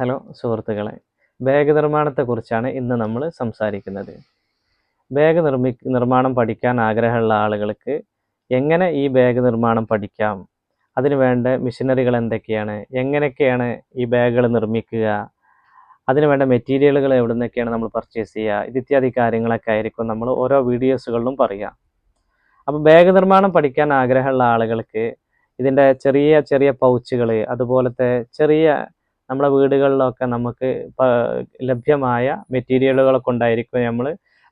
Hello സുഹൃത്തുക്കളെ. Bag നിർമ്മാണത്തെക്കുറിച്ചാണ് ഇന്ന് നമ്മൾ സംസാരിക്കുന്നത്. ബാഗ് നിർമ്മി നിർമ്മാണം പഠിക്കാൻ ആഗ്രഹമുള്ള ആളുകൾക്ക് എങ്ങനെ ഈ ബാഗ് നിർമ്മാണം പഠിക്കാം? അതിന് വേണ്ട മെഷീനറികൾ എന്തൊക്കെയാണ്? എങ്ങനെയൊക്കെയാണ് ഈ ബാഗുകൾ നിർമ്മിക്കുക? അതിന് വേണ്ട മെറ്റീരിയലുകൾ എവിടെ നിന്നൊക്കെയാണ് നമ്മൾ പർച്ചേസ് ചെയ്യുക? ഇത് ഇത്യാദി കാര്യങ്ങളൊക്കെ ആയിരിക്കും നമ്മൾ ഓരോ വീഡിയോസുകളിലും പറയുക അപ്പോൾ ബാഗ് നിർമ്മാണം പഠിക്കാൻ ആഗ്രഹമുള്ള ആളുകൾക്ക് ഇതിന്റെ ചെറിയ ചെറിയ പൗച്ചുകൾ അതുപോലത്തെ ചെറിയ നമ്മുടെ വീടുകളിലൊക്കെ നമുക്ക് ലഭ്യമായ മെറ്റീരിയലുകൾ കൊണ്ടായിരിക്കും നമ്മൾ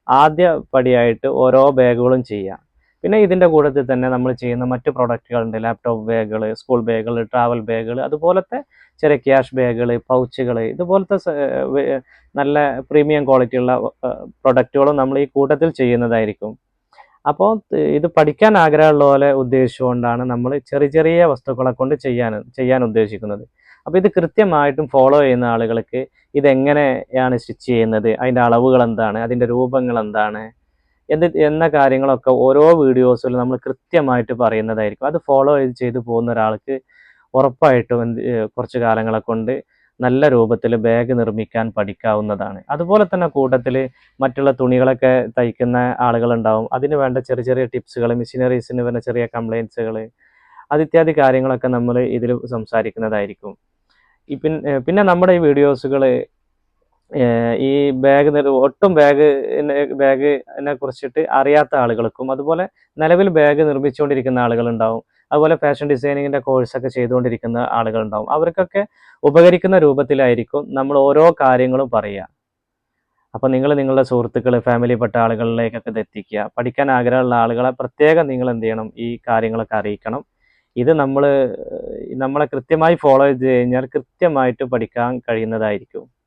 ആദ്യ പടിയായിട്ട് ഓരോ ബാഗുകളും ചെയ്യാം പിന്നെ ഇതിന്റെ കൂട്ടത്തിൽ തന്നെ നമ്മൾ ചെയ്യുന്ന മറ്റ് പ്രൊഡക്റ്റുകളുണ്ട്. ലാപ്ടോപ്പ് ബാഗുകൾ സ്കൂൾ ബാഗുകൾ ട്രാവൽ ബാഗുകൾ അതുപോലത്തെ ചെറിയ ക്യാഷ് ബാഗുകൾ പൗച്ചുകൾ ഇതുപോലത്തെ നല്ല പ്രീമിയം ക്വാളിറ്റിയുള്ള പ്രൊഡക്റ്റുകളും നമ്മൾ ഈ കൂട്ടത്തിൽ ചെയ്യുന്നതായിരിക്കും. അപ്പോൾ ഇത് പഠിക്കാൻ ആഗ്രഹമുള്ള പോലെ ഉദ്ദേശിച്ചുകൊണ്ടാണ് നമ്മൾ ചെറിയ ചെറിയ വസ്തുക്കളെ കൊണ്ട് ചെയ്യാൻ ചെയ്യാൻ ഉദ്ദേശിക്കുന്നത്. അപ്പോൾ ഇത് കൃത്യമായിട്ടും ഫോളോ ചെയ്യുന്ന ആളുകൾക്ക് ഇതെങ്ങനെയാണ് സ്റ്റിച്ച് ചെയ്യുന്നത്? അതിന്റെ അളവുകൾ എന്താണ്? അതിന്റെ രൂപങ്ങൾ എന്താണ്? എന്ത് എന്ന കാര്യങ്ങളൊക്കെ ഓരോ വീഡിയോസിലും നമ്മൾ കൃത്യമായിട്ട് പറയുന്നതായിരിക്കും. അത് ഫോളോ ചെയ്ത് ചെയ്തു പോകുന്ന ഒരാൾക്ക് ഉറപ്പായിട്ടും എന്ത് കുറച്ച് കാലങ്ങളെ കൊണ്ട് നല്ല രൂപത്തിൽ ബാഗ് നിർമ്മിക്കാൻ പഠിക്കാവുന്നതാണ്. അതുപോലെ തന്നെ കൂട്ടത്തിൽ മറ്റുള്ള തുണികളൊക്കെ തയ്ക്കുന്ന ആളുകളുണ്ടാവും. അതിന് വേണ്ട ചെറിയ ചെറിയ ടിപ്സുകൾ മെഷീനറീസിന് വേണ്ട ചെറിയ കംപ്ലയിൻസുകൾ അത് ഇത്യാദി കാര്യങ്ങളൊക്കെ നമ്മൾ ഇതിൽ സംസാരിക്കുന്നതായിരിക്കും. പിന്നെ പിന്നെ നമ്മുടെ ഈ വീഡിയോസുകൾ ഈ ബാഗ് ഒട്ടും ബാഗ് ബാഗിനെ കുറിച്ചിട്ട് അറിയാത്ത ആളുകൾക്കും അതുപോലെ നിലവിൽ ബാഗ് നിർമ്മിച്ചുകൊണ്ടിരിക്കുന്ന ആളുകളുണ്ടാവും. അതുപോലെ ഫാഷൻ ഡിസൈനിങ്ങിന്റെ കോഴ്സൊക്കെ ചെയ്തുകൊണ്ടിരിക്കുന്ന ആളുകളുണ്ടാവും. അവർക്കൊക്കെ ഉപകരിക്കുന്ന രൂപത്തിലായിരിക്കും നമ്മൾ ഓരോ കാര്യങ്ങളും പറയുക. അപ്പോൾ നിങ്ങൾ നിങ്ങളുടെ സുഹൃത്തുക്കൾ ഫാമിലിപ്പെട്ട ആളുകളിലേക്കൊക്കെ ഇത് എത്തിക്കുക. പഠിക്കാൻ ആഗ്രഹമുള്ള ആളുകളെ പ്രത്യേകം നിങ്ങൾ എന്ത് ചെയ്യണം? ഈ കാര്യങ്ങളൊക്കെ അറിയിക്കണം. ഇത് നമ്മൾ നമ്മളെ കൃത്യമായി ഫോളോ ചെയ്ത് കഴിഞ്ഞാൽ കൃത്യമായിട്ട് പഠിക്കാൻ കഴിയുന്നതായിരിക്കും.